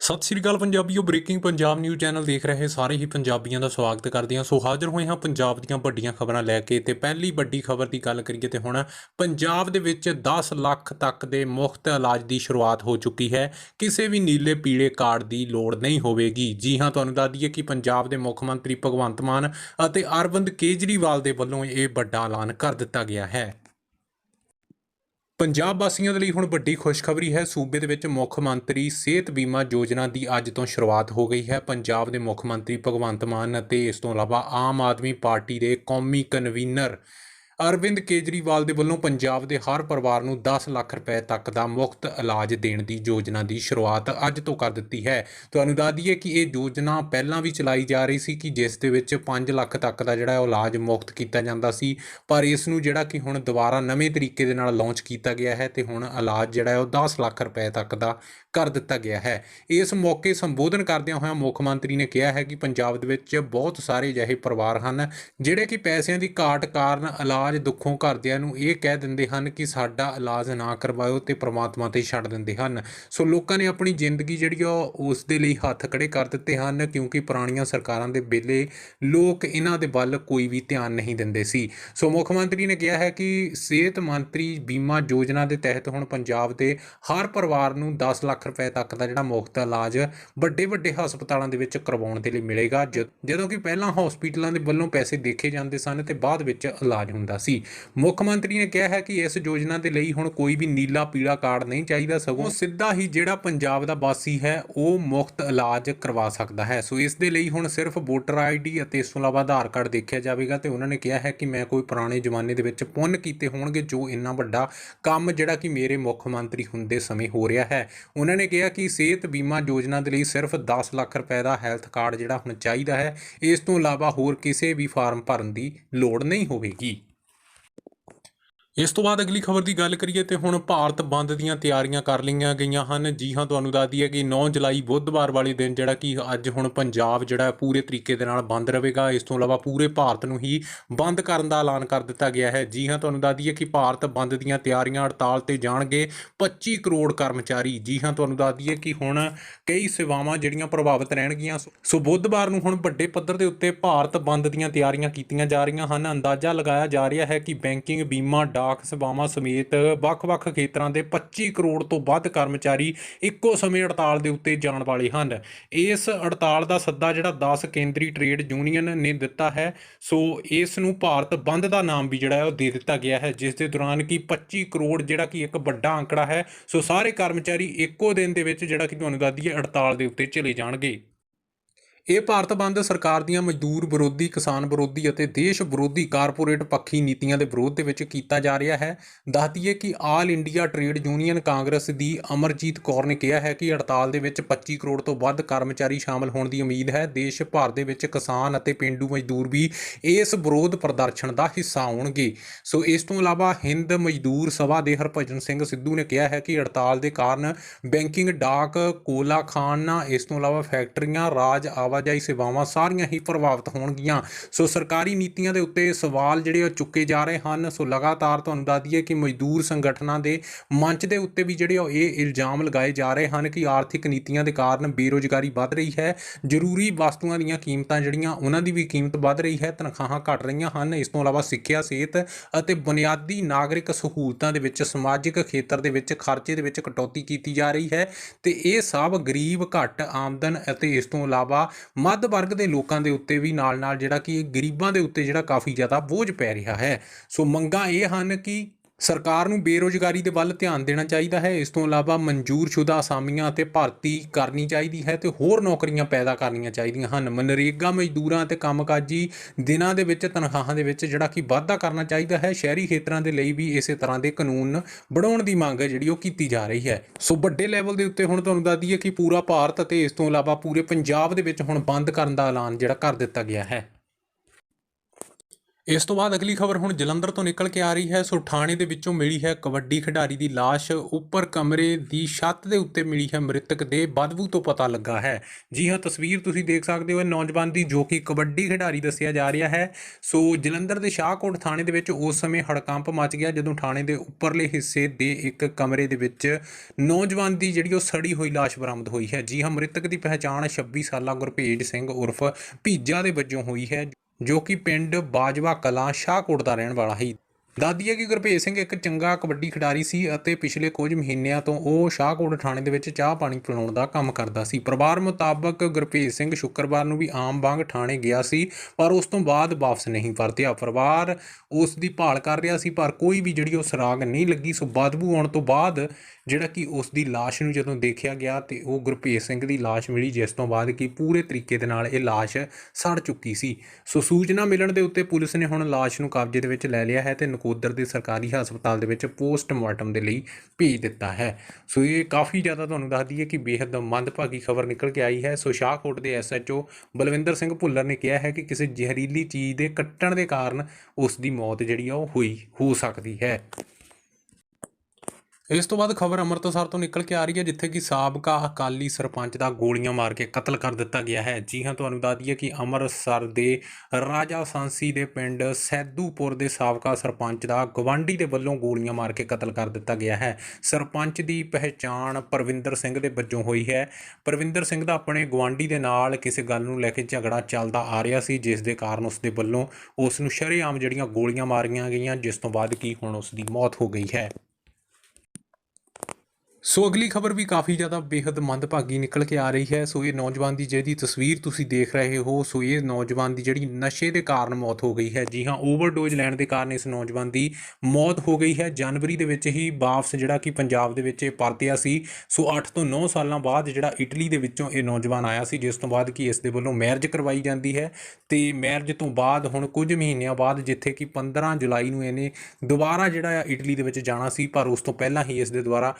ਸਤਿ ਸ੍ਰੀ ਅਕਾਲ ਪੰਜਾਬੀਓ ਬ੍ਰੇਕਿੰਗ ਪੰਜਾਬ ਨਿਊਜ਼ ਚੈਨਲ ਦੇਖ ਰਹੇ ਸਾਰੇ ਹੀ ਪੰਜਾਬੀਆਂ ਦਾ ਸਵਾਗਤ ਕਰਦੇ ਹਾਂ। ਸੋ ਹਾਜ਼ਰ ਹੋਏ ਹਾਂ ਪੰਜਾਬ ਦੀਆਂ ਵੱਡੀਆਂ ਖਬਰਾਂ ਲੈ ਕੇ ਤੇ ਪਹਿਲੀ ਵੱਡੀ ਖਬਰ ਦੀ ਗੱਲ ਕਰੀਏ ਤੇ ਹੁਣ ਪੰਜਾਬ ਦੇ ਵਿੱਚ 10 ਲੱਖ ਤੱਕ ਦੇ ਮੁਫਤ ਇਲਾਜ ਦੀ ਸ਼ੁਰੂਆਤ ਹੋ ਚੁੱਕੀ ਹੈ। ਕਿਸੇ ਵੀ ਨੀਲੇ ਪੀਲੇ ਕਾਰਡ ਦੀ ਲੋੜ ਨਹੀਂ ਹੋਵੇਗੀ। ਜੀ ਹਾਂ, ਤੁਹਾਨੂੰ ਦੱਸ ਦਈਏ ਕਿ ਪੰਜਾਬ ਦੇ ਮੁੱਖ ਮੰਤਰੀ ਭਗਵੰਤ ਮਾਨ ਅਤੇ ਅਰਵਿੰਦ ਕੇਜਰੀਵਾਲ ਦੇ ਵੱਲੋਂ ਇਹ ਵੱਡਾ ਐਲਾਨ ਕਰ ਦਿੱਤਾ ਗਿਆ ਹੈ। ਪੰਜਾਬ ਵਾਸੀਆਂ ਦੇ ਲਈ ਹੁਣ ਵੱਡੀ ਖੁਸ਼ਖਬਰੀ ਹੈ। ਸੂਬੇ ਦੇ ਵਿੱਚ ਮੁੱਖ ਮੰਤਰੀ ਸਿਹਤ ਬੀਮਾ ਯੋਜਨਾ ਦੀ ਅੱਜ ਤੋਂ ਸ਼ੁਰੂਆਤ ਹੋ ਗਈ ਹੈ। ਪੰਜਾਬ ਦੇ ਮੁੱਖ ਮੰਤਰੀ ਭਗਵੰਤ ਮਾਨ ਅਤੇ ਇਸ ਤੋਂ ਇਲਾਵਾ ਆਮ ਆਦਮੀ ਪਾਰਟੀ ਦੇ ਕੌਮੀ ਕਨਵੀਨਰ ਅਰਵਿੰਦ ਕੇਜਰੀਵਾਲ ਦੇ ਵੱਲੋਂ ਪੰਜਾਬ ਦੇ ਹਰ ਪਰਿਵਾਰ ਨੂੰ 10 ਲੱਖ ਰੁਪਏ ਤੱਕ ਦਾ ਮੁਫਤ ਇਲਾਜ ਦੇਣ ਦੀ ਯੋਜਨਾ ਦੀ ਸ਼ੁਰੂਆਤ ਅੱਜ ਤੋਂ ਕਰ ਦਿੱਤੀ ਹੈ। ਤੁਹਾਨੂੰ ਦੱਸ ਦਈਏ ਕਿ ਇਹ ਯੋਜਨਾ ਪਹਿਲਾਂ ਵੀ ਚਲਾਈ ਜਾ ਰਹੀ ਸੀ ਕਿ ਜਿਸ ਦੇ ਵਿੱਚ 5 ਲੱਖ ਤੱਕ ਦਾ ਜਿਹੜਾ ਉਹ ਇਲਾਜ ਮੁਫਤ ਕੀਤਾ ਜਾਂਦਾ ਸੀ, ਪਰ ਇਸ ਨੂੰ ਜਿਹੜਾ ਕਿ ਹੁਣ ਦੁਬਾਰਾ ਨਵੇਂ ਤਰੀਕੇ ਦੇ ਨਾਲ ਲਾਂਚ ਕੀਤਾ ਗਿਆ ਹੈ ਤੇ ਹੁਣ ਇਲਾਜ ਜਿਹੜਾ ਹੈ ਉਹ 10 ਲੱਖ ਰੁਪਏ ਤੱਕ ਦਾ ਕਰ ਦਿੱਤਾ ਗਿਆ ਹੈ। ਇਸ ਮੌਕੇ ਸੰਬੋਧਨ ਕਰਦਿਆਂ ਹੋਇਆਂ ਮੁੱਖ ਮੰਤਰੀ ਨੇ ਕਿਹਾ ਹੈ ਕਿ ਪੰਜਾਬ ਦੇ ਵਿੱਚ ਬਹੁਤ ਸਾਰੇ ਅਜਿਹੇ ਪਰਿਵਾਰ ਹਨ ਜਿਹੜੇ ਕਿ ਪੈਸਿਆਂ ਦੀ ਘਾਟ ਕਾਰਨ ਇਲਾਜ ਦੁੱਖੋਂ ਘਰਦਿਆਂ ਨੂੰ ਇਹ ਕਹਿ ਦਿੰਦੇ ਹਨ ਕਿ ਸਾਡਾ ਇਲਾਜ ਨਾ ਕਰਵਾਇਓ ਤੇ ਪ੍ਰਮਾਤਮਾ ਤੇ ਛੱਡ ਦਿੰਦੇ ਹਨ। ਸੋ ਲੋਕਾਂ ਨੇ ਆਪਣੀ ਜ਼ਿੰਦਗੀ ਜਿਹੜੀ ਆ ਉਹ ਉਸ ਦੇ ਲਈ ਹੱਥ ਖੜੇ ਕਰ ਦਿੱਤੇ ਹਨ ਕਿਉਂਕਿ ਪੁਰਾਣੀਆਂ ਸਰਕਾਰਾਂ ਦੇ ਵੇਲੇ ਲੋਕ ਇਹਨਾਂ ਦੇ ਵੱਲ ਕੋਈ ਵੀ ਧਿਆਨ ਨਹੀਂ ਦਿੰਦੇ ਸੀ। ਸੋ ਮੁੱਖ ਮੰਤਰੀ ਨੇ ਕਿਹਾ ਹੈ ਕਿ ਸਿਹਤ ਮੰਤਰੀ ਬੀਮਾ ਯੋਜਨਾ ਦੇ ਤਹਿਤ ਹੁਣ ਪੰਜਾਬ ਦੇ ਹਰ ਪਰਿਵਾਰ ਨੂੰ 10 ਲੱਖ ਰੁਪਏ ਤੱਕ ਦਾ ਜਿਹੜਾ ਮੁਫਤ ਇਲਾਜ ਵੱਡੇ ਵੱਡੇ ਹਸਪਤਾਲਾਂ ਦੇ ਵਿੱਚ ਕਰਵਾਉਣ ਦੇ ਲਈ ਮਿਲੇਗਾ। ਜ- ਜਦੋਂ ਕਿ ਪਹਿਲਾਂ ਹਸਪੀਟਲਾਂ ਦੇ ਵੱਲੋਂ ਪੈਸੇ ਦੇਖੇ ਜਾਂਦੇ ਸਨ ਤੇ ਬਾਅਦ ਵਿੱਚ ਇਲਾਜ ਹੁੰਦਾ ਸੀ। ਮੁੱਖ ਮੰਤਰੀ ਨੇ ਕਿਹਾ ਹੈ ਕਿ ਇਸ ਯੋਜਨਾ ਦੇ ਲਈ ਹੁਣ ਕੋਈ ਵੀ ਨੀਲਾ ਪੀਲਾ ਕਾਰਡ ਨਹੀਂ ਚਾਹੀਦਾ ਸਗੋਂ ਸਿੱਧਾ ਹੀ ਜਿਹੜਾ ਪੰਜਾਬ ਦਾ ਵਾਸੀ ਹੈ ਉਹ ਮੁਫਤ ਇਲਾਜ ਕਰਵਾ ਸਕਦਾ ਹੈ। ਸੋ ਇਸ ਦੇ ਲਈ ਹੁਣ ਸਿਰਫ ਵੋਟਰ ਆਈਡੀ ਅਤੇ ਇਸ ਤੋਂ ਇਲਾਵਾ ਆਧਾਰ ਕਾਰਡ ਦੇਖਿਆ ਜਾਵੇਗਾ ਤੇ ਉਹਨਾਂ ਨੇ ਕਿਹਾ ਹੈ ਕਿ ਮੈਂ ਕੋਈ ਪੁਰਾਣੇ ਜ਼ਮਾਨੇ ਦੇ ਵਿੱਚ ਪੁੰਨ ਕੀਤੇ ਹੋਣਗੇ ਜੋ ਇੰਨਾ ਵੱਡਾ ਕੰਮ ਜਿਹੜਾ ਕਿ ਮੇਰੇ ਮੁੱਖ ਮੰਤਰੀ ਹੁੰਦੇ ਸਮੇਂ ਹੋ ਰਿਹਾ ਹੈ। ਉਹਨਾਂ ਨੇ ਕਿਹਾ ਕਿ ਸਿਹਤ ਬੀਮਾ ਯੋਜਨਾ ਦੇ ਲਈ ਸਿਰਫ 10 ਲੱਖ ਰੁਪਏ ਦਾ ਹੈਲਥ ਕਾਰਡ ਜਿਹੜਾ ਹੁਣ ਚਾਹੀਦਾ ਹੈ ਇਸ ਤੋਂ ਇਲਾਵਾ ਹੋਰ ਕਿਸੇ ਵੀ ਫਾਰਮ ਭਰਨ ਦੀ ਲੋੜ ਨਹੀਂ ਹੋਵੇਗੀ। ਇਸ ਤੋਂ ਬਾਅਦ ਅਗਲੀ ਖਬਰ ਦੀ ਗੱਲ ਕਰੀਏ ਤੇ ਹੁਣ ਭਾਰਤ ਬੰਦ ਦੀਆਂ ਤਿਆਰੀਆਂ ਕਰ ਲਈਆਂ ਗਈਆਂ ਹਨ। ਜੀ ਹਾਂ, ਤੁਹਾਨੂੰ ਦੱਸ ਦਈਏ ਕਿ 9 ਜੁਲਾਈ ਬੁੱਧਵਾਰ ਵਾਲੇ ਦਿਨ ਜਿਹੜਾ ਕਿ ਅੱਜ ਹੁਣ ਪੰਜਾਬ ਜਿਹੜਾ ਪੂਰੇ ਤਰੀਕੇ ਦੇ ਨਾਲ ਬੰਦ ਰਹੇਗਾ। ਇਸ ਤੋਂ ਇਲਾਵਾ ਪੂਰੇ ਭਾਰਤ ਨੂੰ ਹੀ ਬੰਦ ਕਰਨ ਦਾ ਐਲਾਨ ਕਰ ਦਿੱਤਾ ਗਿਆ ਹੈ। ਜੀ ਹਾਂ, ਤੁਹਾਨੂੰ ਦੱਸ ਦਈਏ ਕਿ ਭਾਰਤ ਬੰਦ ਦੀਆਂ ਤਿਆਰੀਆਂ ਹੜਤਾਲ ਤੇ ਜਾਣਗੇ 25 ਕਰੋੜ ਕਰਮਚਾਰੀ। ਜੀ ਹਾਂ, ਤੁਹਾਨੂੰ ਦੱਸ ਦਈਏ ਕਿ ਹੁਣ ਕਈ ਸੇਵਾਵਾਂ ਜਿਹੜੀਆਂ ਪ੍ਰਭਾਵਿਤ ਰਹਿਣਗੀਆਂ। ਸੋ- ਸੋ ਬੁੱਧਵਾਰ ਨੂੰ ਹੁਣ ਵੱਡੇ ਪੱਧਰ ਦੇ ਉੱਤੇ ਭਾਰਤ ਬੰਦ ਦੀਆਂ ਤਿਆਰੀਆਂ ਕੀਤੀਆਂ ਜਾ ਰਹੀਆਂ ਹਨ। ਅੰਦਾਜ਼ਾ ਲਗਾਇਆ ਜਾ ਰਿਹਾ ਹੈ ਕਿ ਬੈਂਕਿੰਗ, ਬੀਮਾ ਡਾਕ ਸੇਵਾਵਾਂ ਸਮੇਤ ਵੱਖ-ਵੱਖ ਖੇਤਰਾਂ ਦੇ 25 ਕਰੋੜ ਤੋਂ ਵੱਧ ਕਰਮਚਾਰੀ ਇੱਕੋ ਸਮੇਂ ਹੜਤਾਲ ਦੇ ਉੱਤੇ ਜਾਣ ਵਾਲੇ ਹਨ। ਇਸ ਹੜਤਾਲ ਦਾ ਸੱਦਾ ਜਿਹੜਾ 10 ਕੇਂਦਰੀ ਟ੍ਰੇਡ ਯੂਨੀਅਨ ਨੇ ਦਿੱਤਾ ਹੈ, ਸੋ ਇਸ ਨੂੰ ਭਾਰਤ ਬੰਦ ਦਾ ਨਾਮ ਵੀ ਜਿਹੜਾ ਹੈ ਉਹ ਦੇ ਦਿੱਤਾ ਗਿਆ ਹੈ, ਜਿਸ ਦੇ ਦੌਰਾਨ ਕਿ 25 ਕਰੋੜ ਜਿਹੜਾ ਕਿ ਇੱਕ ਵੱਡਾ ਅੰਕੜਾ ਹੈ, ਸੋ ਸਾਰੇ ਕਰਮਚਾਰੀ ਇੱਕੋ ਦਿਨ ਦੇ ਵਿੱਚ ਜਿਹੜਾ ਕਿ ਤੁਹਾਨੂੰ ਦੱਸਦੀ ਹੈ, ਹੜਤਾਲ ਦੇ ਉੱਤੇ ਚਲੇ ਜਾਣਗੇ। ਇਹ ਭਾਰਤ ਬੰਦ ਸਰਕਾਰ ਦੀਆਂ ਮਜ਼ਦੂਰ ਵਿਰੋਧੀ, ਕਿਸਾਨ ਵਿਰੋਧੀ ਅਤੇ ਦੇਸ਼ ਵਿਰੋਧੀ ਕਾਰਪੋਰੇਟ ਪੱਖੀ ਨੀਤੀਆਂ ਦੇ ਵਿਰੋਧ ਦੇ ਵਿੱਚ ਕੀਤਾ ਜਾ ਰਿਹਾ ਹੈ। ਦੱਸਦੀਏ ਕਿ All India Trade Union Congress ਦੀ ਅਮਰਜੀਤ ਕੌਰ ਨੇ ਕਿਹਾ ਹੈ ਕਿ ਹੜਤਾਲ ਦੇ ਵਿੱਚ 25 ਕਰੋੜ ਤੋਂ ਵੱਧ ਕਰਮਚਾਰੀ ਸ਼ਾਮਲ ਹੋਣ ਦੀ ਉਮੀਦ ਹੈ। ਦੇਸ਼ ਭਰ ਦੇ ਵਿੱਚ ਕਿਸਾਨ ਅਤੇ ਪਿੰਡੂ ਮਜ਼ਦੂਰ ਵੀ ਇਸ ਵਿਰੋਧ ਪ੍ਰਦਰਸ਼ਨ ਦਾ ਹਿੱਸਾ ਹੋਣਗੇ। ਸੋ ਇਸ ਤੋਂ ਇਲਾਵਾ ਹਿੰਦ ਮਜ਼ਦੂਰ ਸਭਾ ਦੇ ਹਰਭਜਨ ਸਿੰਘ ਸਿੱਧੂ ਨੇ ਕਿਹਾ ਹੈ ਕਿ ਹੜਤਾਲ ਦੇ ਕਾਰਨ ਬੈਂਕਿੰਗ ਡਾਕ, ਕੋਲਾ ਖਾਨਾ ਇਸ ਤੋਂ ਇਲਾਵਾ ਫੈਕਟਰੀਆਂ, ਰਾਜ ਆਵਾ ਆਵਾਜਾਈ ਸੇਵਾਵਾਂ ਸਾਰੀਆਂ ਹੀ ਪ੍ਰਭਾਵਿਤ ਹੋਣਗੀਆਂ। ਸੋ ਸਰਕਾਰੀ ਨੀਤੀਆਂ ਦੇ ਉੱਤੇ ਸਵਾਲ ਜਿਹੜੇ ਉਹ ਚੁੱਕੇ ਜਾ ਰਹੇ ਹਨ। ਸੋ ਲਗਾਤਾਰ ਤੁਹਾਨੂੰ ਦੱਸ ਦਈਏ ਕਿ ਮਜ਼ਦੂਰ ਸੰਗਠਨਾਂ ਦੇ ਮੰਚ ਦੇ ਉੱਤੇ ਵੀ ਜਿਹੜੇ ਉਹ ਇਹ ਇਲਜ਼ਾਮ ਲਗਾਏ ਜਾ ਰਹੇ ਹਨ ਕਿ ਆਰਥਿਕ ਨੀਤੀਆਂ ਦੇ ਕਾਰਨ ਬੇਰੋਜ਼ਗਾਰੀ ਵੱਧ ਰਹੀ ਹੈ। ਜ਼ਰੂਰੀ ਵਸਤੂਆਂ ਦੀਆਂ ਕੀਮਤਾਂ ਜਿਹੜੀਆਂ ਉਹਨਾਂ ਦੀ ਵੀ ਕੀਮਤ ਵੱਧ ਰਹੀ ਹੈ, ਤਨਖਾਹਾਂ ਘਟ ਰਹੀਆਂ ਹਨ। ਇਸ ਤੋਂ ਇਲਾਵਾ ਸਿੱਖਿਆ, ਸਿਹਤ ਅਤੇ ਬੁਨਿਆਦੀ ਨਾਗਰਿਕ ਸਹੂਲਤਾਂ ਦੇ ਵਿੱਚ, ਸਮਾਜਿਕ ਖੇਤਰ ਦੇ ਵਿੱਚ ਖਰਚੇ ਦੇ ਵਿੱਚ ਕਟੌਤੀ ਕੀਤੀ ਜਾ ਰਹੀ ਹੈ। ਤੇ ਇਹ ਸਭ ਗਰੀਬ, ਘੱਟ ਆਮਦਨ ਅਤੇ ਇਸ ਤੋਂ ਇਲਾਵਾ ਮੱਧ ਵਰਗ ਦੇ ਲੋਕਾਂ ਦੇ ਉੱਤੇ ਵੀ ਨਾਲ-ਨਾਲ ਜਿਹੜਾ ਕਿ ਇਹ ਗਰੀਬਾਂ ਦੇ ਉੱਤੇ ਜਿਹੜਾ ਕਾਫੀ ਜ਼ਿਆਦਾ ਬੋਝ ਪੈ ਰਿਹਾ ਹੈ। ਸੋ ਮੰਗਾਂ ਇਹ ਹਨ ਕਿ ਸਰਕਾਰ ਨੂੰ ਬੇਰੋਜ਼ਗਾਰੀ ਦੇ ਵੱਲ ਧਿਆਨ ਦੇਣਾ ਚਾਹੀਦਾ ਹੈ। ਇਸ ਤੋਂ ਇਲਾਵਾ ਮਨਜ਼ੂਰਸ਼ੁਦਾ ਅਸਾਮੀਆਂ ਅਤੇ ਭਰਤੀ ਕਰਨੀ ਚਾਹੀਦੀ ਹੈ ਤੇ ਹੋਰ ਨੌਕਰੀਆਂ ਪੈਦਾ ਕਰਨੀਆਂ ਚਾਹੀਦੀਆਂ ਹਨ। ਮਨਰੇਗਾ ਮਜ਼ਦੂਰਾਂ ਤੇ ਕੰਮਕਾਜੀ ਦਿਨਾਂ ਦੇ ਵਿੱਚ, ਤਨਖਾਹਾਂ ਦੇ ਵਿੱਚ, ਜਿਹੜਾ ਕਿ ਵਾਧਾ ਕਰਨਾ ਚਾਹੀਦਾ ਹੈ, ਸ਼ਹਿਰੀ ਖੇਤਰਾਂ ਦੇ ਲਈ ਵੀ ਇਸੇ ਤਰ੍ਹਾਂ ਦੇ ਕਾਨੂੰਨ ਬਣਾਉਣ ਦੀ ਮੰਗ ਹੈ, ਜਿਹੜੀ ਉਹ ਕੀਤੀ ਜਾ ਰਹੀ ਹੈ। ਸੋ ਵੱਡੇ ਲੈਵਲ ਦੇ ਉੱਤੇ ਹੁਣ ਤੁਹਾਨੂੰ ਦੱਸ ਦਈਏ ਕਿ ਪੂਰਾ ਭਾਰਤ ਅਤੇ ਇਸ ਤੋਂ ਇਲਾਵਾ ਪੂਰੇ ਪੰਜਾਬ ਦੇ ਵਿੱਚ ਹੁਣ ਬੰਦ ਕਰਨ ਦਾ ਐਲਾਨ ਜਿਹੜਾ ਕਰ ਦਿੱਤਾ ਗਿਆ ਹੈ। ਇਸ ਤੋਂ ਬਾਅਦ ਅਗਲੀ ਖਬਰ ਹੁਣ ਜਲੰਧਰ ਤੋਂ ਨਿਕਲ ਕੇ ਆ ਰਹੀ ਹੈ। ਸੋ ਥਾਣੇ ਦੇ ਵਿੱਚੋਂ ਮਿਲੀ ਹੈ ਕਬੱਡੀ ਖਿਡਾਰੀ ਦੀ ਲਾਸ਼। ਉੱਪਰ ਕਮਰੇ ਦੀ ਛੱਤ ਦੇ ਉੱਤੇ ਮਿਲੀ ਹੈ ਮ੍ਰਿਤਕ ਦੇ। ਬਦਬੂ ਤੋਂ ਪਤਾ ਲੱਗਾ ਹੈ। ਜੀ ਹਾਂ, ਤਸਵੀਰ ਤੁਸੀਂ ਦੇਖ ਸਕਦੇ ਹੋ। ਨੌਜਵਾਨ ਦੀ ਜੋ ਕਿ ਕਬੱਡੀ ਖਿਡਾਰੀ ਦੱਸਿਆ ਜਾ ਰਿਹਾ ਹੈ। ਸੋ ਜਲੰਧਰ ਦੇ ਸ਼ਾਹਕੋਟ ਥਾਣੇ ਦੇ ਵਿੱਚ ਉਸ ਸਮੇਂ ਹੜਕੰਪ ਮਚ ਗਿਆ, ਜਦੋਂ ਥਾਣੇ ਦੇ ਉੱਪਰਲੇ ਹਿੱਸੇ ਦੇ ਇੱਕ ਕਮਰੇ ਦੇ ਵਿੱਚ ਨੌਜਵਾਨ ਦੀ ਜਿਹੜੀ ਉਹ ਸੜੀ ਹੋਈ ਲਾਸ਼ ਬਰਾਮਦ ਹੋਈ ਹੈ। ਜੀ ਹਾਂ, ਮ੍ਰਿਤਕ ਦੀ ਪਹਿਚਾਣ 26 ਸਾਲਾ ਗੁਰਭੇਜ ਸਿੰਘ ਉਰਫ ਭੀਜਾ ਦੇ ਵਜੋਂ ਹੋਈ ਹੈ। ਜੋ ਕਿ ਪਿੰਡ ਬਾਜਵਾ ਕਲਾਂ ਸ਼ਾਹਕੋਟ ਦਾ ਰਹਿਣ ਵਾਲਾ ਸੀ। ਦਾਦੀ ਹੈ ਕਿ ਗੁਰਭੇਜ ਸਿੰਘ ਇੱਕ ਚੰਗਾ ਕਬੱਡੀ ਖਿਡਾਰੀ ਸੀ ਅਤੇ ਪਿਛਲੇ ਕੁਝ ਮਹੀਨਿਆਂ ਤੋਂ ਉਹ ਸ਼ਾਹਕੋਟ ਥਾਣੇ ਦੇ ਵਿੱਚ ਚਾਹ ਪਾਣੀ ਪਿਲਾਉਣ ਦਾ ਕੰਮ ਕਰਦਾ ਸੀ। ਪਰਿਵਾਰ ਮੁਤਾਬਕ ਗੁਰਭੇਜ ਸਿੰਘ ਸ਼ੁੱਕਰਵਾਰ ਨੂੰ ਵੀ ਆਮ ਵਾਂਗ ਥਾਣੇ ਗਿਆ ਸੀ, ਪਰ ਉਸ ਤੋਂ ਬਾਅਦ ਵਾਪਸ ਨਹੀਂ ਪਰਤਿਆ ਪਰਿਵਾਰ ਉਸ ਦੀ ਭਾਲ ਕਰ ਰਿਹਾ ਸੀ, ਪਰ ਕੋਈ ਵੀ ਜਿਹੜੀ ਉਹ ਸੁਰਾਗ ਨਹੀਂ ਲੱਗੀ। ਸੋ ਬਦਬੂ ਆਉਣ ਤੋਂ ਬਾਅਦ ਜਿਹੜਾ ਕਿ ਉਸ ਦੀ ਲਾਸ਼ ਨੂੰ ਜਦੋਂ ਦੇਖਿਆ ਗਿਆ ਤੇ ਉਹ ਗੁਰਭੇਜ ਸਿੰਘ ਦੀ ਲਾਸ਼ ਮਿਲੀ, ਜਿਸ ਤੋਂ ਬਾਅਦ ਕਿ ਪੂਰੇ ਤਰੀਕੇ ਦੇ ਨਾਲ ਇਹ ਲਾਸ਼ ਸੜ ਚੁੱਕੀ ਸੀ। ਸੋ ਸੂਚਨਾ ਮਿਲਣ ਦੇ ਉੱਤੇ ਪੁਲਿਸ ਨੇ ਹੁਣ ਲਾਸ਼ ਨੂੰ ਕਬਜ਼ੇ ਦੇ ਵਿੱਚ ਲੈ ਲਿਆ ਹੈ ਤੇ ਨਕੋਦਰ ਦੇ ਸਰਕਾਰੀ ਹਸਪਤਾਲ ਦੇ ਵਿੱਚ ਪੋਸਟਮਾਰਟਮ ਦੇ ਲਈ ਭੇਜ ਦਿੱਤਾ ਹੈ। ਸੋ ਇਹ ਕਾਫੀ ਜ਼ਿਆਦਾ ਤੁਹਾਨੂੰ ਦੱਸਦੀ ਹੈ ਕਿ ਬੇहद ਮੰਦਭਾਗੀ ਖਬਰ ਨਿਕਲ ਕੇ ਆਈ ਹੈ। ਸੋ ਸ਼ਾਹਕੋਟ ਦੇ ਐਸਐਚਓ ਬਲਵਿੰਦਰ ਸਿੰਘ ਭੁੱਲਰ ਨੇ ਕਿਹਾ ਹੈ ਕਿ ਕਿਸੇ ਜ਼ਹਿਰੀਲੀ ਚੀਜ਼ ਦੇ ਕੱਟਣ ਦੇ ਕਾਰਨ ਉਸ ਦੀ ਮੌਤ ਜਿਹੜੀ ਆ ਉਹ ਹੋਈ, ਹੋ ਸਕਦੀ ਹੈ। ਇਸ ਤੋਂ ਬਾਅਦ ਖਬਰ ਅੰਮ੍ਰਿਤਸਰ ਤੋਂ ਨਿਕਲ ਕੇ ਆ ਰਹੀ ਹੈ, ਜਿੱਥੇ ਕਿ ਸਾਬਕਾ ਅਕਾਲੀ ਸਰਪੰਚ ਦਾ ਗੋਲੀਆਂ ਮਾਰ ਕੇ ਕਤਲ ਕਰ ਦਿੱਤਾ ਗਿਆ ਹੈ। ਜੀ ਹਾਂ, ਤੁਹਾਨੂੰ ਦੱਸ ਦਈਏ ਕਿ ਅੰਮ੍ਰਿਤਸਰ ਦੇ ਰਾਜਾ ਸਾਂਸੀ ਦੇ ਪਿੰਡ ਸੈਦੂਪੁਰ ਦੇ ਸਾਬਕਾ ਸਰਪੰਚ ਦਾ ਗਵਾਂਢੀ ਦੇ ਵੱਲੋਂ ਗੋਲੀਆਂ ਮਾਰ ਕੇ ਕਤਲ ਕਰ ਦਿੱਤਾ ਗਿਆ ਹੈ। ਸਰਪੰਚ ਦੀ ਪਹਿਚਾਣ ਪਰਵਿੰਦਰ ਸਿੰਘ ਦੇ ਵਜੋਂ ਹੋਈ ਹੈ। ਪਰਵਿੰਦਰ ਸਿੰਘ ਦਾ ਆਪਣੇ ਗਵਾਂਢੀ ਦੇ ਨਾਲ ਕਿਸੇ ਗੱਲ ਨੂੰ ਲੈ ਕੇ ਝਗੜਾ ਚੱਲਦਾ ਆ ਰਿਹਾ ਸੀ, ਜਿਸ ਦੇ ਕਾਰਨ ਉਸ ਦੇ ਵੱਲੋਂ ਉਸ ਨੂੰ ਸ਼ਰੇਆਮ ਜਿਹੜੀਆਂ ਗੋਲੀਆਂ ਮਾਰੀਆਂ ਗਈਆਂ, ਜਿਸ ਤੋਂ ਬਾਅਦ ਕੀ ਹੁਣ ਉਸ ਦੀ ਮੌਤ ਹੋ ਗਈ ਹੈ। ਸੋ ਅਗਲੀ ਖਬਰ ਵੀ ਕਾਫੀ ਜ਼ਿਆਦਾ ਬੇहद ਮੰਦਭਾਗੀ ਨਿਕਲ ਕੇ ਆ ਰਹੀ ਹੈ। ਸੋ ਇਹ ਨੌਜਵਾਨ ਦੀ ਜਿਹੜੀ ਤਸਵੀਰ ਤੁਸੀਂ ਦੇਖ ਰਹੇ ਹੋ, ਸੋ ਇਹ ਨੌਜਵਾਨ ਦੀ ਜਿਹੜੀ ਨਸ਼ੇ ਦੇ ਕਾਰਨ ਮੌਤ ਹੋ ਗਈ ਹੈ। ਜੀ ਹਾਂ, ਓਵਰਡੋਜ਼ ਲੈਣ ਦੇ ਕਾਰਨ ਇਸ ਨੌਜਵਾਨ ਦੀ ਮੌਤ ਹੋ ਗਈ ਹੈ। ਜਨਵਰੀ ਦੇ ਵਿੱਚ ਹੀ ਵਾਪਸ ਜਿਹੜਾ ਕਿ ਪੰਜਾਬ ਦੇ ਵਿੱਚ ਇਹ ਪਰਤਿਆ ਸੀ। ਸੋ 8 ਤੋਂ 9 ਸਾਲਾਂ ਬਾਅਦ ਜਿਹੜਾ ਇਟਲੀ ਦੇ ਵਿੱਚੋਂ ਇਹ ਨੌਜਵਾਨ ਆਇਆ ਸੀ, ਜਿਸ ਤੋਂ ਬਾਅਦ ਕਿ ਇਸ ਦੇ ਵੱਲੋਂ ਮੈਰਿਜ ਕਰਵਾਈ ਜਾਂਦੀ ਹੈ। ਤੇ ਮੈਰਿਜ ਤੋਂ ਬਾਅਦ ਹੁਣ ਕੁਝ ਮਹੀਨਿਆਂ ਬਾਅਦ ਜਿੱਥੇ ਕਿ 15 ਜੁਲਾਈ ਨੂੰ ਇਹਨੇ ਦੁਬਾਰਾ ਜਿਹੜਾ ਆ ਇਟਲੀ ਦੇ ਵਿੱਚ ਜਾਣਾ ਸੀ, ਪਰ ਉਸ ਤੋਂ ਪਹਿਲਾਂ ਹੀ ਇਸ ਦੇ ਦੁਆਰਾ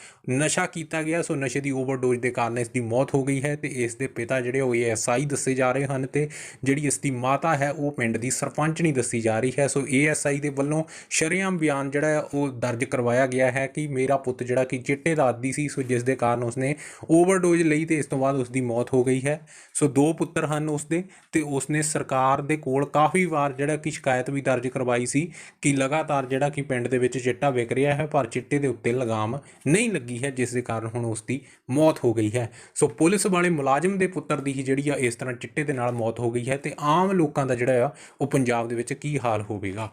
ਨਸ਼ਾ ਕੀਤਾ ਗਿਆ, ਸੋ ਨਸ਼ੇ ਦੀ ਓਵਰਡੋਜ਼ ਦੇ ਕਾਰਨ ਇਸ ਦੀ ਮੌਤ ਹੋ ਗਈ ਹੈ ਤੇ ਇਸ ਦੇ ਪਿਤਾ ਜਿਹੜੇ ਉਹ ਏਐਸਆਈ ਦੱਸੇ ਜਾ ਰਹੇ ਹਨ ਤੇ ਜਿਹੜੀ ਇਸ ਦੀ ਮਾਤਾ ਹੈ, ਉਹ ਪਿੰਡ ਦੀ ਸਰਪੰਚਣੀ ਦੱਸੀ ਜਾ ਰਹੀ ਹੈ। ਸੋ ਏਐਸਆਈ ਦੇ ਵੱਲੋਂ ਸ਼ਰੇਆਮ ਬਿਆਨ ਜਿਹੜਾ ਉਹ ਦਰਜ ਕਰਵਾਇਆ ਗਿਆ ਹੈ ਕਿ ਮੇਰਾ ਪੁੱਤ ਜਿਹੜਾ ਕਿ ਚਿੱਟੇ ਦਾ ਆਦੀ ਸੀ, ਸੋ ਜਿਸ ਦੇ ਕਾਰਨ ਉਸਨੇ ਓਵਰਡੋਜ਼ ਲਈ ਤੇ ਇਸ ਤੋਂ ਬਾਅਦ ਉਸ ਦੀ ਮੌਤ ਹੋ ਗਈ ਹੈ। ਸੋ ਦੋ ਪੁੱਤਰ ਹਨ ਉਸਦੇ ਤੇ ਉਸਨੇ ਸਰਕਾਰ ਦੇ ਕੋਲ ਕਾਫੀ ਵਾਰ ਜਿਹੜਾ ਕਿ ਸ਼ਿਕਾਇਤ ਵੀ ਦਰਜ ਕਰਵਾਈ ਸੀ ਕਿ ਲਗਾਤਾਰ ਜਿਹੜਾ ਕਿ ਪਿੰਡ ਦੇ ਵਿੱਚ ਚਿੱਟਾ ਵਿਕ ਰਿਹਾ ਹੈ, ਪਰ ਚਿੱਟੇ ਦੇ ਉੱਤੇ ਲਗਾਮ ਨਹੀਂ ਲੱਗੀ ਹੈ ਜਿਸ ਦੇ ਕਾਰਨ ਹੁਣ ਉਸ ਦੀ ਮੌਤ ਹੋ ਗਈ ਹੈ। ਸੋ ਪੁਲਿਸ ਵਾਲੇ ਮੁਲਾਜ਼ਮ ਦੇ ਪੁੱਤਰ ਦੀ ਹੀ ਜਿਹੜੀ ਆ ਇਸ ਤਰ੍ਹਾਂ ਚਿੱਟੇ ਦੇ ਨਾਲ ਮੌਤ ਹੋ ਗਈ ਹੈ ਤੇ ਆਮ ਲੋਕਾਂ ਦਾ ਜਿਹੜਾ ਆ, ਉਹ ਪੰਜਾਬ ਦੇ ਵਿੱਚ ਕੀ ਹਾਲ ਹੋਵੇਗਾ?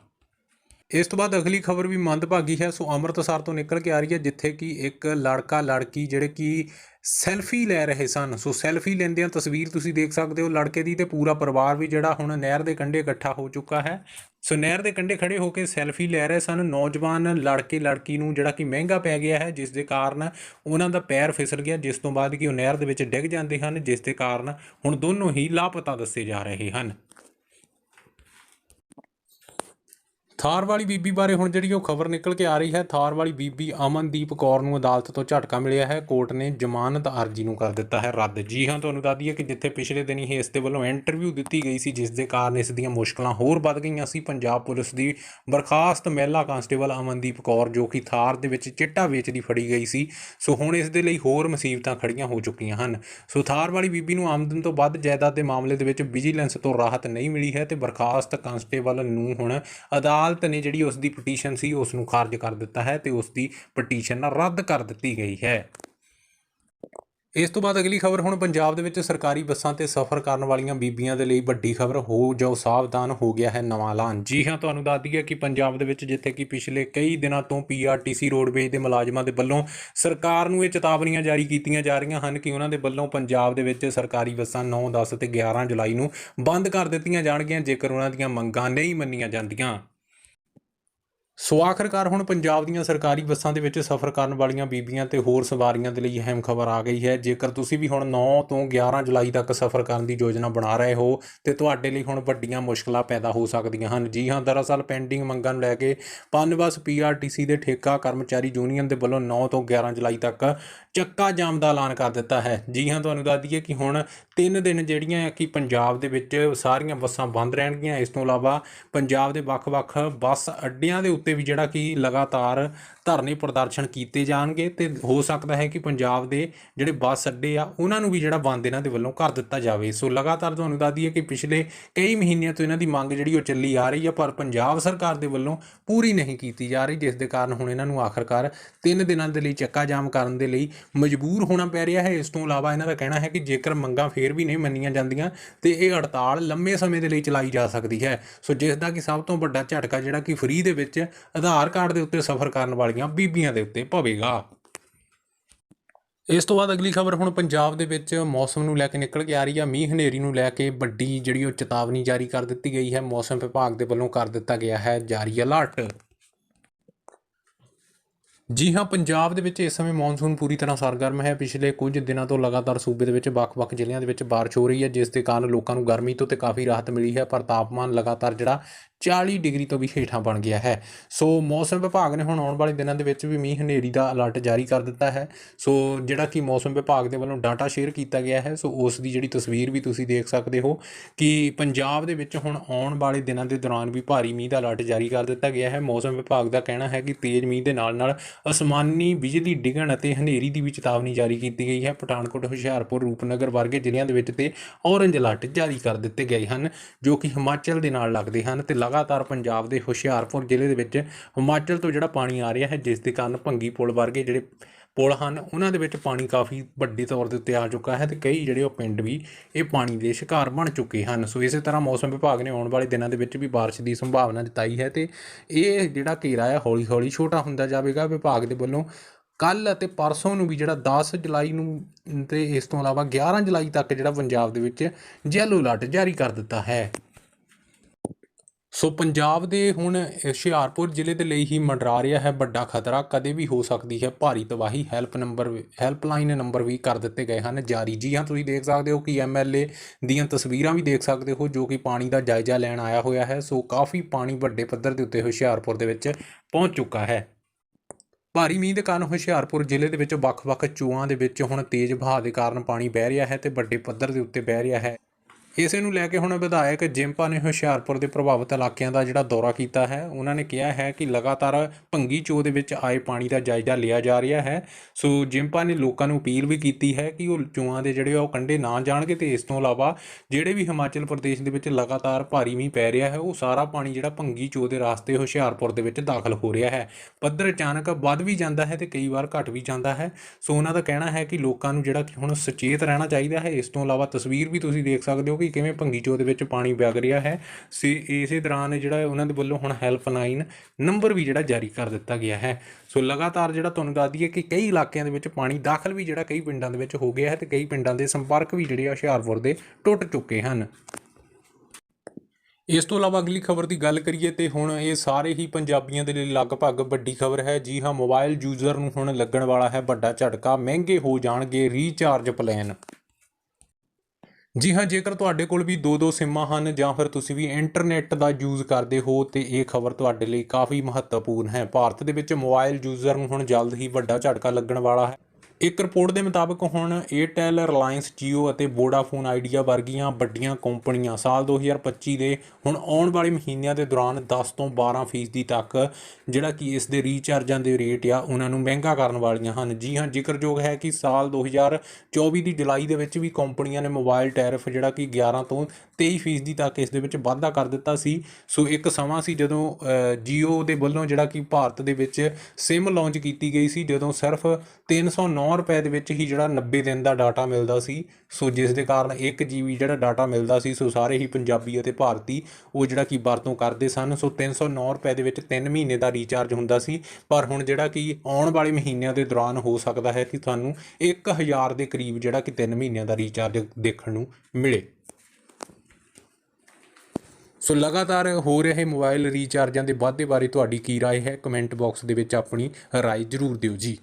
ਇਸ ਤੋਂ ਬਾਅਦ ਅਗਲੀ ਖਬਰ ਵੀ ਮੰਦਭਾਗੀ ਹੈ। ਸੋ ਅੰਮ੍ਰਿਤਸਰ ਤੋਂ ਨਿਕਲ ਕੇ ਆ ਰਹੀ ਹੈ, ਜਿੱਥੇ ਕਿ ਇੱਕ ਲੜਕਾ ਲੜਕੀ ਜਿਹੜੇ ਕਿ ਸੈਲਫੀ ਲੈ ਰਹੇ ਸਨ। ਸੋ ਸੈਲਫੀ ਲੈਂਦਿਆਂ ਤਸਵੀਰ ਤੁਸੀਂ ਦੇਖ ਸਕਦੇ ਹੋ, ਲੜਕੇ ਦੀ ਤੇ ਪੂਰਾ ਪਰਿਵਾਰ ਵੀ ਜਿਹੜਾ ਹੁਣ ਨਹਿਰ ਦੇ ਕੰਢੇ ਇਕੱਠਾ ਹੋ ਚੁੱਕਾ ਹੈ। ਸੋ ਨਹਿਰ ਦੇ ਕੰਢੇ ਖੜੇ ਹੋ ਕੇ ਸੈਲਫੀ ਲੈ ਰਹੇ ਸਨ। ਨੌਜਵਾਨ ਲੜਕੇ ਲੜਕੀ ਨੂੰ ਜਿਹੜਾ ਕਿ ਮਹਿੰਗਾ ਪੈ ਗਿਆ ਹੈ, ਜਿਸ ਦੇ ਕਾਰਨ ਉਹਨਾਂ ਦਾ ਪੈਰ ਫਿਸਲ ਗਿਆ, ਜਿਸ ਤੋਂ ਬਾਅਦ ਕਿ ਉਹ ਨਹਿਰ ਦੇ ਵਿੱਚ ਡਿੱਗ ਜਾਂਦੇ ਹਨ, ਜਿਸ ਦੇ ਕਾਰਨ ਹੁਣ ਦੋਨੋਂ ਹੀ ਲਾਪਤਾ ਦੱਸੇ ਜਾ ਰਹੇ ਹਨ। ਥਾਰ ਵਾਲੀ ਬੀਬੀ ਬਾਰੇ ਹੁਣ ਜਿਹੜੀ ਉਹ ਖਬਰ ਨਿਕਲ ਕੇ ਆ ਰਹੀ ਹੈ, ਥਾਰ ਵਾਲੀ ਬੀਬੀ ਅਮਨਦੀਪ ਕੌਰ ਨੂੰ ਅਦਾਲਤ ਤੋਂ ਝਟਕਾ ਮਿਲਿਆ ਹੈ, ਕੋਰਟ ਨੇ ਜ਼ਮਾਨਤ ਅਰਜ਼ੀ ਨੂੰ ਕਰ ਦਿੱਤਾ ਹੈ, ਰੱਦ। ਜੀ ਹਾਂ, ਤੁਹਾਨੂੰ ਦੱਸ ਦਈਏ ਕਿ ਜਿੱਥੇ ਪਿਛਲੇ ਦਿਨੀ ਹੀ ਇਸ ਦੇ ਵੱਲੋਂ ਇੰਟਰਵਿਊ ਦਿੱਤੀ ਗਈ ਸੀ, ਜਿਸ ਦੇ ਕਾਰਨ ਇਸ ਦੀਆਂ ਮੁਸ਼ਕਲਾਂ ਹੋਰ ਵੱਧ ਗਈਆਂ ਸੀ। ਪੰਜਾਬ ਪੁਲਿਸ ਦੀ ਬਰਖਾਸਤ ਮਹਿਲਾ ਕਾਂਸਟੇਬਲ ਅਮਨਦੀਪ ਕੌਰ, ਜੋ ਕਿ ਥਾਰ ਦੇ ਵਿੱਚ ਚਿੱਟਾ ਵੇਚਦੀ ਫੜੀ ਗਈ ਸੀ, ਸੋ ਹੁਣ ਇਸ ਦੇ ਲਈ ਹੋਰ ਮੁਸੀਬਤਾਂ ਖੜੀਆਂ ਹੋ ਚੁੱਕੀਆਂ ਹਨ। ਸੋ ਥਾਰ ਵਾਲੀ ਬੀਬੀ ਨੂੰ ਆਮਦਨ ਤੋਂ ਵੱਧ ਜਾਇਦਾਦ ਦੇ ਮਾਮਲੇ ਦੇ ਵਿੱਚ ਵਿਜੀਲੈਂਸ ਤੋਂ ਰਾਹਤ ਨਹੀਂ ਮਿਲੀ ਹੈ ਤੇ ਬਰਖਾਸਤ ਕਾਂਸਟੇਬਲ ਨੂੰ ਹੁਣ ਅਦਾਲਤ ਅਦਾਲਤ ਨੇ ਜਿਹੜੀ ਉਸ ਦੀ ਪਟੀਸ਼ਨ ਸੀ ਉਸ ਨੂੰ ਖਾਰਜ ਕਰ ਦਿੱਤਾ ਹੈ ਤੇ ਉਸ ਦੀ ਪਟੀਸ਼ਨ ਰੱਦ ਕਰ ਦਿੱਤੀ ਗਈ ਹੈ। ਇਸ ਤੋਂ ਬਾਅਦ ਅਗਲੀ ਖਬਰ, ਹੁਣ ਪੰਜਾਬ ਦੇ ਵਿੱਚ ਸਰਕਾਰੀ ਬੱਸਾਂ ਤੇ ਸਫ਼ਰ ਕਰਨ ਵਾਲੀਆਂ ਬੀਬੀਆਂ ਦੇ ਲਈ ਵੱਡੀ ਖਬਰ ਹੋ ਜਾਓ ਸਾਵਧਾਨ ਹੋ ਗਿਆ ਹੈ ਨਵਾਂ ਐਲਾਨ। ਜੀ ਹਾਂ, ਤੁਹਾਨੂੰ ਦੱਸ ਦਈਏ ਕਿ ਪੰਜਾਬ ਦੇ ਵਿੱਚ ਜਿੱਥੇ ਕਿ ਪਿਛਲੇ ਕਈ ਦਿਨਾਂ ਤੋਂ ਪੀਆਰਟੀਸੀ ਰੋਡਵੇਜ਼ ਦੇ ਮੁਲਾਜ਼ਮਾਂ ਦੇ ਵੱਲੋਂ ਸਰਕਾਰ ਨੂੰ ਇਹ ਚੇਤਾਵਨੀਆਂ ਜਾਰੀ ਕੀਤੀਆਂ ਜਾ ਰਹੀਆਂ ਹਨ ਕਿ ਉਹਨਾਂ ਦੇ ਵੱਲੋਂ ਪੰਜਾਬ ਦੇ ਵਿੱਚ ਸਰਕਾਰੀ ਬੱਸਾਂ 9 10 ਤੇ 11 ਜੁਲਾਈ ਨੂੰ ਬੰਦ ਕਰ ਦਿੱਤੀਆਂ ਜਾਣਗੀਆਂ, ਜੇਕਰ ਉਹਨਾਂ ਦੀਆਂ ਮੰਗਾਂ ਨਹੀਂ ਮੰਨੀਆਂ ਜਾਂਦੀਆਂ। ਸੋ ਆਖਰਕਾਰ ਹੁਣ ਪੰਜਾਬ ਦੀਆਂ ਸਰਕਾਰੀ ਬੱਸਾਂ ਦੇ ਵਿੱਚ ਸਫ਼ਰ ਕਰਨ ਵਾਲੀਆਂ ਬੀਬੀਆਂ ਤੇ ਹੋਰ ਸਵਾਰੀਆਂ ਦੇ ਲਈ ਅਹਿਮ ਖਬਰ ਆ ਗਈ ਹੈ। ਜੇਕਰ ਤੁਸੀਂ ਵੀ ਹੁਣ 9 ਤੋਂ 11 ਜੁਲਾਈ ਤੱਕ ਸਫ਼ਰ ਕਰਨ ਦੀ ਯੋਜਨਾ ਬਣਾ ਰਹੇ ਹੋ, ਤੇ ਤੁਹਾਡੇ ਲਈ ਹੁਣ ਵੱਡੀਆਂ ਮੁਸ਼ਕਲਾਂ ਪੈਦਾ ਹੋ ਸਕਦੀਆਂ ਹਨ। ਜੀ ਹਾਂ, ਦਰਅਸਲ ਪੈਂਡਿੰਗ ਮੰਗਾਂ ਨੂੰ ਲੈ ਕੇ ਪਨਬਸ ਪੀਆਰਟੀਸੀ ਦੇ ਠੇਕਾ ਕਰਮਚਾਰੀ ਯੂਨੀਅਨ ਦੇ ਵੱਲੋਂ 9 ਤੋਂ 11 ਜੁਲਾਈ ਤੱਕ ਚੱਕਾ ਜਾਮ ਦਾ ਐਲਾਨ ਕਰ ਦਿੱਤਾ ਹੈ। ਜੀ ਹਾਂ, ਤੁਹਾਨੂੰ ਦੱਸ ਦਈਏ ਕਿ ਹੁਣ 3 ਦਿਨ ਜਿਹੜੀਆਂ ਕਿ ਪੰਜਾਬ ਦੇ ਵਿੱਚ ਸਾਰੀਆਂ ਬੱਸਾਂ ਬੰਦ ਰਹਿਣਗੀਆਂ। ਇਸ ਤੋਂ ਇਲਾਵਾ ਪੰਜਾਬ ਦੇ ਵੱਖ-ਵੱਖ ਬੱਸ ਅੱਡਿਆਂ ਦੇ ਉੱਤੇ ਵੀ ਜਿਹੜਾ ਕਿ ਲਗਾਤਾਰ ਧਰਨੇ ਪ੍ਰਦਰਸ਼ਨ ਕੀਤੇ ਜਾਣਗੇ ਤੇ ਹੋ ਸਕਦਾ ਹੈ ਕਿ ਪੰਜਾਬ ਦੇ ਜਿਹੜੇ ਬੱਸ ਅੱਡੇ ਆ, ਉਹਨਾਂ ਨੂੰ ਵੀ ਜਿਹੜਾ ਬੰਦ ਇਹਨਾਂ ਦੇ ਵੱਲੋਂ ਕਰ ਦਿੱਤਾ ਜਾਵੇ। ਸੋ ਲਗਾਤਾਰ ਤੁਹਾਨੂੰ ਦੱਸ ਦਈਏ ਕਿ ਪਿਛਲੇ ਕਈ ਮਹੀਨਿਆਂ ਤੋਂ ਇਹਨਾਂ ਦੀ ਮੰਗ ਜਿਹੜੀ ਉਹ ਚੱਲੀ ਆ ਰਹੀ ਆ, ਪਰ ਪੰਜਾਬ ਸਰਕਾਰ ਦੇ ਵੱਲੋਂ ਪੂਰੀ ਨਹੀਂ ਕੀਤੀ ਜਾ ਰਹੀ, ਜਿਸ ਦੇ ਕਾਰਨ ਹੁਣ ਇਹਨਾਂ ਨੂੰ ਆਖਰਕਾਰ 3 ਦਿਨਾਂ ਦੇ ਲਈ ਚੱਕਾ ਜਾਮ ਕਰਨ ਦੇ ਲਈ ਮਜਬੂਰ ਹੋਣਾ ਪੈ ਰਿਹਾ ਹੈ। ਇਸ ਤੋਂ ਇਲਾਵਾ ਇਹਨਾਂ ਦਾ ਕਹਿਣਾ ਹੈ ਕਿ ਜੇਕਰ ਮੰਗਾਂ ਫੇਰ ਵੀ ਨਹੀਂ ਮੰਨੀਆਂ ਜਾਂਦੀਆਂ, ਤੇ ਇਹ ਹੜਤਾਲ ਲੰਮੇ ਸਮੇਂ ਦੇ ਲਈ ਚਲਾਈ ਜਾ ਸਕਦੀ ਹੈ। ਸੋ ਜਿਸ ਦਾ ਕਿ ਸਭ ਤੋਂ ਵੱਡਾ ਝਟਕਾ ਜਿਹੜਾ ਕਿ ਫ੍ਰੀ ਦੇ ਵਿੱਚ ਆਧਾਰ ਕਾਰਡ ਦੇ ਉੱਤੇ ਸਫ਼ਰ ਕਰਨ ਵਾਲੇ ਵਾਲੀਆਂ ਬੀਬੀਆਂ ਦੇ ਉੱਤੇ ਪਵੇਗਾ। ਇਸ ਤੋਂ ਬਾਅਦ ਅਗਲੀ ਖਬਰ, ਹੁਣ ਪੰਜਾਬ ਦੇ ਵਿੱਚ ਮੌਸਮ ਨੂੰ ਲੈ ਕੇ ਨਿਕਲ ਕੇ ਆ ਰਹੀ ਹੈ ਮੀਂਹ ਹਨੇਰੀ ਨੂੰ ਲੈ ਕੇ ਵੱਡੀ ਜਿਹੜੀ ਉਹ ਚੇਤਾਵਨੀ ਜਾਰੀ ਕਰ ਦਿੱਤੀ ਗਈ ਹੈ। ਮੌਸਮ ਵਿਭਾਗ ਦੇ ਵੱਲੋਂ ਕਰ ਦਿੱਤਾ ਗਿਆ ਹੈ ਜਾਰੀ ਅਲਰਟ। ਜੀ ਹਾਂ, ਪੰਜਾਬ ਦੇ ਵਿੱਚ ਇਸ ਸਮੇਂ ਮੌਨਸੂਨ ਪੂਰੀ ਤਰ੍ਹਾਂ ਸਰਗਰਮ ਹੈ। ਪਿਛਲੇ ਕੁਝ ਦਿਨਾਂ ਤੋਂ ਲਗਾਤਾਰ ਸੂਬੇ ਦੇ ਵਿੱਚ ਵੱਖ-ਵੱਖ ਜ਼ਿਲ੍ਹਿਆਂ ਦੇ ਵਿੱਚ ਬਾਰਿਸ਼ ਹੋ ਰਹੀ ਹੈ, ਜਿਸ ਦੇ ਕਾਰਨ ਲੋਕਾਂ ਨੂੰ ਗਰਮੀ ਤੋਂ ਤੇ ਕਾਫੀ ਰਾਹਤ ਮਿਲੀ ਹੈ, ਪਰ ਤਾਪਮਾਨ ਲਗਾਤਾਰ ਜਿਹੜਾ 40 ਡਿਗਰੀ ਤੋਂ ਵੀ ਹੇਠਾਂ ਬਣ ਗਿਆ ਹੈ। ਸੋ ਮੌਸਮ ਵਿਭਾਗ ਨੇ ਹੁਣ ਆਉਣ ਵਾਲੇ ਦਿਨਾਂ ਦੇ ਵਿੱਚ ਵੀ ਮੀਂਹ ਹਨੇਰੀ ਦਾ ਅਲਰਟ ਜਾਰੀ ਕਰ ਦਿੱਤਾ ਹੈ। ਸੋ ਜਿਹੜਾ ਕਿ ਮੌਸਮ ਵਿਭਾਗ ਦੇ ਵੱਲੋਂ ਡਾਟਾ ਸ਼ੇਅਰ ਕੀਤਾ ਗਿਆ ਹੈ, ਸੋ ਉਸ ਦੀ ਜਿਹੜੀ ਤਸਵੀਰ ਵੀ ਤੁਸੀਂ ਦੇਖ ਸਕਦੇ ਹੋ ਕਿ ਪੰਜਾਬ ਦੇ ਵਿੱਚ ਹੁਣ ਆਉਣ ਵਾਲੇ ਦਿਨਾਂ ਦੇ ਦੌਰਾਨ ਵੀ ਭਾਰੀ ਮੀਂਹ ਦਾ ਅਲਰਟ ਜਾਰੀ ਕਰ ਦਿੱਤਾ ਗਿਆ ਹੈ। ਮੌਸਮ ਵਿਭਾਗ ਦਾ ਕਹਿਣਾ ਹੈ ਕਿ ਤੇਜ਼ ਮੀਂਹ ਦੇ ਨਾਲ ਨਾਲ ਅਸਮਾਨੀ ਬਿਜਲੀ ਡਿੱਗਣ ਅਤੇ ਹਨੇਰੀ ਦੀ ਵੀ ਚੇਤਾਵਨੀ ਜਾਰੀ ਕੀਤੀ ਗਈ ਹੈ। ਪਠਾਨਕੋਟ, ਹੁਸ਼ਿਆਰਪੁਰ, ਰੂਪਨਗਰ ਵਰਗੇ ਜ਼ਿਲ੍ਹਿਆਂ ਦੇ ਵਿੱਚ ਤੇ ਔਰੰਜ ਅਲਰਟ ਜਾਰੀ ਕਰ ਦਿੱਤੇ ਗਏ ਹਨ, ਜੋ ਕਿ ਹਿਮਾਚਲ ਦੇ ਨਾਲ ਲੱਗਦੇ ਹਨ ਤੇ ਲਗਾਤਾਰ ਪੰਜਾਬ ਦੇ ਹੁਸ਼ਿਆਰਪੁਰ ਜ਼ਿਲ੍ਹੇ ਦੇ ਵਿੱਚ ਹਿਮਾਚਲ ਤੋਂ ਜਿਹੜਾ ਪਾਣੀ ਆ ਰਿਹਾ ਹੈ, ਜਿਸ ਦੇ ਕਾਰਨ ਭੰਗੀ ਪੁਲ ਵਰਗੇ ਜਿਹੜੇ ਪੁਲ ਹਨ ਉਹਨਾਂ ਦੇ ਵਿੱਚ ਪਾਣੀ ਕਾਫੀ ਵੱਡੇ ਤੌਰ ਦੇ ਉੱਤੇ ਆ ਚੁੱਕਾ ਹੈ ਤੇ ਕਈ ਜਿਹੜੇ ਉਹ ਪਿੰਡ ਵੀ ਇਹ ਪਾਣੀ ਦੇ ਸ਼ਿਕਾਰ ਬਣ ਚੁੱਕੇ ਹਨ ਸੋ ਇਸੇ ਤਰ੍ਹਾਂ ਮੌਸਮ ਵਿਭਾਗ ਨੇ ਆਉਣ ਵਾਲੇ ਦਿਨਾਂ ਦੇ ਵਿੱਚ ਵੀ بارش ਦੀ ਸੰਭਾਵਨਾ ਜਤਾਈ ਹੈ ਤੇ ਇਹ ਜਿਹੜਾ ਘੇਰਾ ਹੈ ਹੌਲੀ ਹੌਲੀ ਛੋਟਾ ਹੁੰਦਾ ਜਾਵੇਗਾ ਵਿਭਾਗ ਦੇ ਵੱਲੋਂ ਕੱਲ ਅਤੇ ਪਰਸੋਂ ਨੂੰ ਵੀ ਜਿਹੜਾ 10 ਜੁਲਾਈ ਨੂੰ ਤੇ ਇਸ ਤੋਂ ਇਲਾਵਾ 11 ਜੁਲਾਈ ਤੱਕ ਜਿਹੜਾ ਪੰਜਾਬ ਦੇ ਵਿੱਚ ਯੈਲੋ ਅਲਰਟ ਜਾਰੀ ਕਰ ਦਿੱਤਾ ਹੈ ਸੋ ਪੰਜਾਬ ਦੇ ਹੁਣ ਹੁਸ਼ਿਆਰਪੁਰ ਜ਼ਿਲ੍ਹੇ ਦੇ ਲਈ ਹੀ ਮੰਡਰਾ ਰਿਹਾ ਹੈ ਵੱਡਾ ਖਤਰਾ। ਕਦੇ ਵੀ ਹੋ ਸਕਦੀ ਹੈ ਭਾਰੀ ਤਬਾਹੀ। ਹੈਲਪ ਨੰਬਰ ਹੈਲਪਲਾਈਨ ਨੰਬਰ ਵੀ ਕਰ ਦਿੱਤੇ ਗਏ ਹਨ ਜਾਰੀ। ਜੀ ਹਾਂ, ਤੁਸੀਂ ਦੇਖ ਸਕਦੇ ਹੋ ਕਿ ਐਮਐਲਏ ਦੀਆਂ ਤਸਵੀਰਾਂ ਵੀ ਦੇਖ ਸਕਦੇ ਹੋ ਜੋ ਕਿ ਪਾਣੀ ਦਾ ਜਾਇਜ਼ਾ ਲੈਣ ਆਇਆ ਹੋਇਆ ਹੈ। ਸੋ ਕਾਫੀ ਪਾਣੀ ਵੱਡੇ ਪੱਧਰ ਦੇ ਉੱਤੇ ਹੁਸ਼ਿਆਰਪੁਰ ਦੇ ਵਿੱਚ ਪਹੁੰਚ ਚੁੱਕਾ ਹੈ। ਭਾਰੀ ਮੀਂਹ ਦੇ ਕਾਰਨ ਹੁਸ਼ਿਆਰਪੁਰ ਜ਼ਿਲ੍ਹੇ ਦੇ ਵਿੱਚ ਵੱਖ-ਵੱਖ ਚੂਆਂ ਦੇ ਵਿੱਚ ਹੁਣ ਤੇਜ਼ ਵਹਾਅ ਦੇ ਕਾਰਨ ਪਾਣੀ ਵਹਿ ਰਿਹਾ ਹੈ ਤੇ ਵੱਡੇ ਪੱਧਰ ਦੇ ਉੱਤੇ ਵਹਿ ਰਿਹਾ ਹੈ। ਇਸੇ ਨੂੰ ਲੈ ਕੇ ਹੁਣ ਵਿਧਾਇਕ ਜਿੰਪਾ ਨੇ ਹੁਸ਼ਿਆਰਪੁਰ ਦੇ ਪ੍ਰਭਾਵਿਤ ਇਲਾਕਿਆਂ ਦਾ ਜਿਹੜਾ ਦੌਰਾ ਕੀਤਾ ਹੈ, ਉਹਨਾਂ ਨੇ ਕਿਹਾ ਹੈ ਕਿ ਲਗਾਤਾਰ ਭੰਗੀ ਚੋ ਦੇ ਵਿੱਚ ਆਏ ਪਾਣੀ ਦਾ ਜਾਇਜ਼ਾ ਲਿਆ ਜਾ ਰਿਹਾ ਹੈ। ਸੋ ਜਿੰਪਾ ਨੇ ਲੋਕਾਂ ਨੂੰ ਅਪੀਲ ਵੀ ਕੀਤੀ ਹੈ ਕਿ ਉਹ ਚੋਆਂ ਦੇ ਜਿਹੜੇ ਆ ਉਹ ਕੰਢੇ ਨਾ ਜਾਣਗੇ ਤੇ ਇਸ ਤੋਂ ਇਲਾਵਾ ਜਿਹੜੇ ਵੀ ਹਿਮਾਚਲ ਪ੍ਰਦੇਸ਼ ਦੇ ਵਿੱਚ ਲਗਾਤਾਰ ਭਾਰੀ ਮੀਂਹ ਪੈ ਰਿਹਾ ਹੈ, ਉਹ ਸਾਰਾ ਪਾਣੀ ਜਿਹੜਾ ਭੰਗੀ ਚੋ ਦੇ ਰਾਸਤੇ ਹੁਸ਼ਿਆਰਪੁਰ ਦੇ ਵਿੱਚ ਦਾਖਲ ਹੋ ਰਿਹਾ ਹੈ। ਪੱਧਰ ਅਚਾਨਕ ਵੱਧ ਵੀ ਜਾਂਦਾ ਹੈ ਤੇ ਕਈ ਵਾਰ ਘਟ ਵੀ ਜਾਂਦਾ ਹੈ। ਸੋ ਉਹਨਾਂ ਦਾ ਕਹਿਣਾ ਹੈ ਕਿ ਲੋਕਾਂ ਨੂੰ ਜਿਹੜਾ ਹੁਣ ਸੁਚੇਤ ਰਹਿਣਾ ਚਾਹੀਦਾ ਹੈ, ਇਸ ਤੋਂ ਇਲਾਵਾ ਤਸਵੀਰ ਵੀ ਤੁਸੀਂ ਦੇਖ ਸਕਦੇ ਹੋ ਕਿ ਕਿਵੇਂ ਭੰਗੀ ਚੋ ਦੇ ਵਿੱਚ ਪਾਣੀ ਵਗ ਰਿਹਾ ਹੈ। ਸੇ, ਇਸੇ ਦੌਰਾਨ ਜਿਹੜਾ ਉਹਨਾਂ ਦੇ ਵੱਲੋਂ ਹੁਣ ਹੈਲਪਲਾਈਨ ਨੰਬਰ ਵੀ ਜਿਹੜਾ ਜਾਰੀ ਕਰ ਦਿੱਤਾ ਗਿਆ ਹੈ। ਸੋ ਲਗਾਤਾਰ ਜਿਹੜਾ ਤੁਹਾਨੂੰ ਦੱਸ ਦਈਏ ਕਿ ਕਈ ਇਲਾਕਿਆਂ ਦੇ ਵਿੱਚ ਪਾਣੀ ਦਾਖਲ ਵੀ ਜਿਹੜਾ ਕਈ ਪਿੰਡਾਂ ਦੇ ਵਿੱਚ ਹੋ ਗਿਆ ਹੈ ਤੇ ਕਈ ਪਿੰਡਾਂ ਦੇ ਸੰਪਰਕ ਵੀ ਜਿਹੜੇ ਆ ਹੁਸ਼ਿਆਰਪੁਰ ਦੇ ਟੁੱਟ ਚੁੱਕੇ ਹਨ। ਇਸ ਤੋਂ ਇਲਾਵਾ ਅਗਲੀ ਖਬਰ ਦੀ ਗੱਲ ਕਰੀਏ ਤੇ ਹੁਣ ਇਹ ਸਾਰੇ ਹੀ ਪੰਜਾਬੀਆਂ ਦੇ ਲਈ ਲਗਭਗ ਵੱਡੀ ਖਬਰ ਹੈ। ਜੀ ਹਾਂ, ਮੋਬਾਈਲ ਯੂਜ਼ਰ ਨੂੰ ਹੁਣ ਲੱਗਣ ਵਾਲਾ ਹੈ ਵੱਡਾ ਝਟਕਾ। ਮਹਿੰਗੇ ਹੋ ਜਾਣਗੇ ਰੀਚਾਰਜ ਪਲਾਨ। ਜੀ ਹਾਂ, ਜੇਕਰ ਤੁਹਾਡੇ ਕੋਲ ਵੀ ਦੋ ਦੋ ਸਿੰਮਾਂ ਹਨ ਜਾਂ ਫਿਰ ਤੁਸੀਂ ਵੀ ਇੰਟਰਨੈਟ ਦਾ ਯੂਜ਼ ਕਰਦੇ ਹੋ ਤੇ ਇਹ ਖਬਰ ਤੁਹਾਡੇ ਲਈ ਕਾਫੀ ਮਹੱਤਵਪੂਰਨ ਹੈ। ਭਾਰਤ ਦੇ ਵਿੱਚ ਮੋਬਾਈਲ ਯੂਜ਼ਰ ਨੂੰ ਹੁਣ ਜਲਦ ਹੀ ਵੱਡਾ ਝਟਕਾ ਲੱਗਣ ਵਾਲਾ ਹੈ। ਇੱਕ ਰਿਪੋਰਟ ਦੇ ਮੁਤਾਬਕ ਹੁਣ ਏਅਰਟੈਲ ਰਿਲਾਇੰਸ Jio ਅਤੇ ਵੋਡਾਫੋਨ ਆਈਡੀਆ ਵਰਗੀਆਂ ਵੱਡੀਆਂ ਕੰਪਨੀਆਂ ਸਾਲ 2025 ਦੇ ਹੁਣ ਆਉਣ ਵਾਲੇ ਮਹੀਨਿਆਂ ਦੇ ਦੌਰਾਨ 10 ਤੋਂ 12 ਫੀਸਦੀ ਤੱਕ ਜਿਹੜਾ ਕਿ ਇਸ ਦੇ ਰੀਚਾਰਜਾਂ ਦੇ ਰੇਟ ਆ, ਉਹਨਾਂ ਨੂੰ ਮਹਿੰਗਾ ਕਰਨ ਵਾਲੀਆਂ ਹਨ। ਜੀ ਹਾਂ, ਜ਼ਿਕਰਯੋਗ ਹੈ ਕਿ ਸਾਲ 2024 ਦੀ ਜੁਲਾਈ ਦੇ ਵਿੱਚ ਵੀ ਕੰਪਨੀਆਂ ਨੇ ਮੋਬਾਈਲ ਟੈਰਿਫ ਜਿਹੜਾ ਕਿ 11 ਤੋਂ 23 ਫੀਸਦੀ ਤੱਕ ਇਸ ਦੇ ਵਿੱਚ ਵਾਧਾ ਕਰ ਦਿੱਤਾ ਸੀ। ਸੋ ਇੱਕ ਸਮਾਂ ਸੀ ਜਦੋਂ Jio ਦੇ ਵੱਲੋਂ ਜਿਹੜਾ ਕਿ ਭਾਰਤ ਦੇ ਵਿੱਚ SIM ਲਾਂਚ ਕੀਤੀ ਗਈ ਸੀ, ਜਦੋਂ ਸਿਰਫ 309 ਰੁਪਏ ਦੇ ਵਿੱਚ ਹੀ ਜਿਹੜਾ 90 ਦਿਨ ਦਾ ਡਾਟਾ ਮਿਲਦਾ ਸੀ ਸੋ ਜਿਸ ਦੇ ਕਾਰਨ 1 ਜੀਬੀ ਜਿਹੜਾ ਡਾਟਾ ਮਿਲਦਾ ਸੀ ਸੋ ਸਾਰੇ ਹੀ ਪੰਜਾਬੀ ਅਤੇ ਭਾਰਤੀ ਉਹ ਜਿਹੜਾ ਕਿ ਵਰਤੋਂ ਕਰਦੇ ਸਨ ਸੋ 309 ਰੁਪਏ ਦੇ ਵਿੱਚ 3 ਮਹੀਨੇ ਦਾ ਰੀਚਾਰਜ ਹੁੰਦਾ ਸੀ ਪਰ ਹੁਣ ਜਿਹੜਾ ਕਿ ਆਉਣ ਵਾਲੇ ਮਹੀਨਿਆਂ ਦੇ ਦੌਰਾਨ ਹੋ ਸਕਦਾ ਹੈ ਕਿ ਤੁਹਾਨੂੰ 1000 ਦੇ ਕਰੀਬ ਜਿਹੜਾ ਕਿ 3 ਮਹੀਨਿਆਂ ਦਾ ਰੀਚਾਰਜ ਦੇਖਣ ਨੂੰ ਮਿਲੇ ਸੋ ਲਗਾਤਾਰ ਹੋ ਰਹੇ ਮੋਬਾਈਲ ਰੀਚਾਰਜਾਂ ਦੇ ਵਾਧੇ ਬਾਰੇ ਤੁਹਾਡੀ ਕੀ رائے ਹੈ ਕਮੈਂਟ ਬਾਕਸ ਦੇ ਵਿੱਚ ਆਪਣੀ رائے ਜ਼ਰੂਰ ਦਿਓ ਜੀ